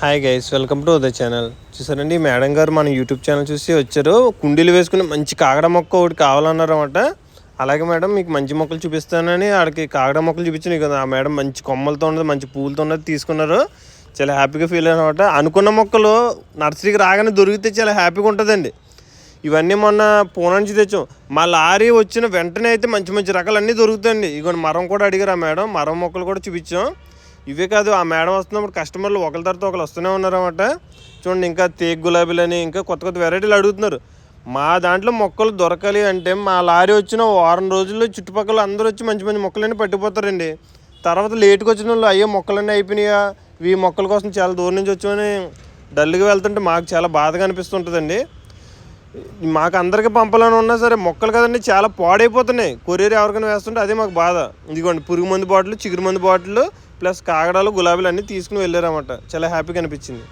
Hi guys welcome to the channel చూసారండి madam గారు మన యూట్యూబ్ ఛానల్ చూసి వచ్చారు. కుండీలు వేసుకుని మంచి కాగడ మొక్క ఒకటి కావాలన్నారు అనమాట అలాగే మేడం మీకు మంచి మొక్కలు చూపిస్తానని ఆడికి కాగడ మొక్కలు చూపించాను. కదా ఆ మేడం మంచి కొమ్మలతో ఉన్నది మంచి పూలతో ఉన్నది తీసుకున్నారు. చాలా హ్యాపీగా ఫీల్ అనమాట అనుకున్న మొక్కలు నర్సరీకి రాగానే దొరికితే చాలా హ్యాపీగా ఉంటుందండి. ఇవన్నీ మొన్న పూనా నుంచి తెచ్చాం. మా లారీ వచ్చిన వెంటనే అయితే మంచి మంచి రకాలు అన్నీ దొరుకుతాయండి. ఇగో మరం కూడా అడిగారు ఆ మేడం. మరం మొక్కలు కూడా చూపించాం. ఇవే కాదు ఆ మేడం వస్తున్నప్పుడు కస్టమర్లు ఒకరి తర్వాత ఒకరు వస్తూనే ఉన్నారన్నమాట. చూడండి ఇంకా తేక్ గులాబీలని ఇంకా కొత్త కొత్త వెరైటీలు అడుగుతున్నారు. మా దాంట్లో మొక్కలు దొరకాలి అంటే మా లారీ వచ్చిన వారం రోజుల్లో చుట్టుపక్కల అందరూ వచ్చి మంచి మంచి మొక్కలన్నీ పట్టిపోతారండి. తర్వాత లేట్గా వచ్చిన వాళ్ళు అయ్యో మొక్కలన్నీ అయిపోయినాయా? ఈ మొక్కల కోసం చాలా దూరం నుంచి వచ్చామని డల్గా వెళ్తుంటే మాకు చాలా బాధగా అనిపిస్తుంటుందండి. మాకు అందరికి పంపాలని ఉన్నా సరే మొక్కలు కదండి చాలా పాడైపోతున్నాయి. కొరియర్ ఎవరికైనా వేస్తుంటే అదే మాకు బాధ. ఇదిగోండి పురుగు మందు బాటిల్ చిగురు మందు బాటిల్ ప్లస్ కాగడాలు గులాబీలు అన్నీ తీసుకుని వెళ్ళారన్నమాట. చాలా హ్యాపీగా అనిపించింది.